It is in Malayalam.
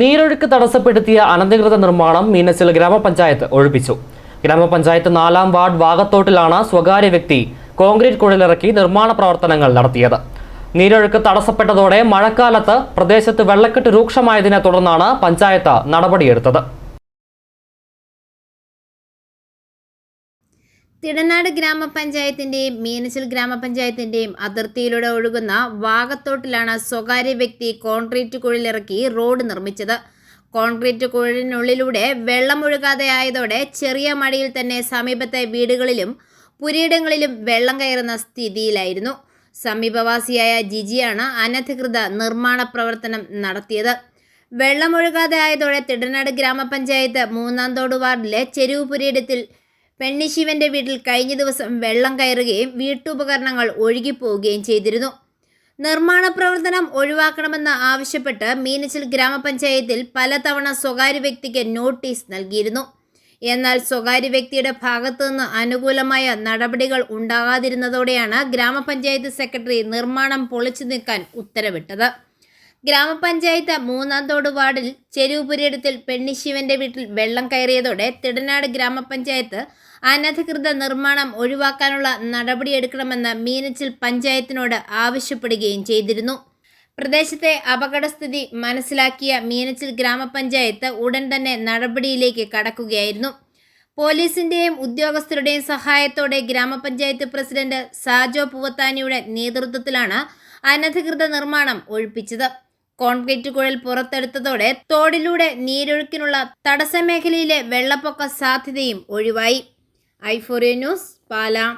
നീരൊഴുക്ക് തടസ്സപ്പെടുത്തിയ അനധികൃത നിർമ്മാണം മീനച്ചിൽ ഗ്രാമപഞ്ചായത്ത് ഒഴിപ്പിച്ചു. ഗ്രാമപഞ്ചായത്ത് നാലാം വാർഡ് വാഗത്തോട്ടിലാണ് സ്വകാര്യ വ്യക്തി കോൺക്രീറ്റ് കുഴലിറക്കി നിർമ്മാണ പ്രവർത്തനങ്ങൾ നടത്തിയത്. നീരൊഴുക്ക് തടസ്സപ്പെട്ടതോടെ മഴക്കാലത്ത് പ്രദേശത്ത് വെള്ളക്കെട്ട് രൂക്ഷമായതിനെ തുടർന്നാണ് പഞ്ചായത്ത് നടപടിയെടുത്തത്. തിടനാട് ഗ്രാമപഞ്ചായത്തിന്റെയും മീനച്ചിൽ ഗ്രാമപഞ്ചായത്തിന്റെയും അതിർത്തിയിലൂടെ ഒഴുകുന്ന വാഗത്തോട്ടിലാണ് സ്വകാര്യ വ്യക്തി കോൺക്രീറ്റ് കുഴലിറക്കി റോഡ് നിർമ്മിച്ചത്. കോൺക്രീറ്റ് കുഴലിനുള്ളിലൂടെ വെള്ളം ഒഴുകാതെ ആയതോടെ ചെറിയ മഴയിൽ തന്നെ സമീപത്തെ വീടുകളിലും പുരയിടങ്ങളിലും വെള്ളം കയറുന്ന സ്ഥിതിയിലായിരുന്നു. സമീപവാസിയായ ജിജിയാണ് അനധികൃത നിർമ്മാണ പ്രവർത്തനം നടത്തിയത്. വെള്ളമൊഴുകാതെ ആയതോടെ തിടനാട് ഗ്രാമപഞ്ചായത്ത് മൂന്നാം തോട് വാർഡിലെ ചെരുവ് പുരയിടത്തിൽ പെണ്ണിശിവന്റെ വീട്ടിൽ കഴിഞ്ഞ ദിവസം വെള്ളം കയറുകയും വീട്ടുപകരണങ്ങൾ ഒഴുകിപ്പോവുകയും ചെയ്തിരുന്നു. നിർമ്മാണ പ്രവർത്തനം ഒഴിവാക്കണമെന്ന് ആവശ്യപ്പെട്ട് മീനച്ചിൽ ഗ്രാമപഞ്ചായത്തിൽ പലതവണ സ്വകാര്യ വ്യക്തിക്ക് നോട്ടീസ് നൽകിയിരുന്നു. എന്നാൽ സ്വകാര്യ വ്യക്തിയുടെ ഭാഗത്തുനിന്ന് അനുകൂലമായ നടപടികൾ ഉണ്ടാകാതിരുന്നതോടെയാണ് ഗ്രാമപഞ്ചായത്ത് സെക്രട്ടറി നിർമ്മാണം പൊളിച്ചു നീക്കാൻ ഉത്തരവിട്ടത്. ഗ്രാമപഞ്ചായത്ത് മൂന്നാം തോട് വാർഡിൽ ചെരുവുപുരയിടത്തിൽ പെണ്ണിശിവന്റെ വീട്ടിൽ വെള്ളം കയറിയതോടെ തിടനാട് ഗ്രാമപഞ്ചായത്ത് അനധികൃത നിർമ്മാണം ഒഴിവാക്കാനുള്ള നടപടിയെടുക്കണമെന്ന് മീനച്ചിൽ പഞ്ചായത്തിനോട് ആവശ്യപ്പെടുകയും ചെയ്തിരുന്നു. പ്രദേശത്തെ അപകടസ്ഥിതി മനസ്സിലാക്കിയ മീനച്ചിൽ ഗ്രാമപഞ്ചായത്ത് ഉടൻ തന്നെ നടപടിയിലേക്ക് കടക്കുകയായിരുന്നു. പോലീസിന്റെയും ഉദ്യോഗസ്ഥരുടെയും സഹായത്തോടെ ഗ്രാമപഞ്ചായത്ത് പ്രസിഡന്റ് സാജോ പൂവത്താനിയുടെ നേതൃത്വത്തിലാണ് അനധികൃത നിർമ്മാണം ഒഴിപ്പിച്ചത്. കോൺക്രീറ്റ് കുഴൽ പുറത്തെടുത്തതോടെ തോടിലൂടെ നീരൊഴുക്കിനുള്ള തടസ്സമേഖലയിലെ വെള്ളപ്പൊക്ക സാധ്യതയും ഒഴിവായി. ഐഫോറിയ ന്യൂസ് പാലാം.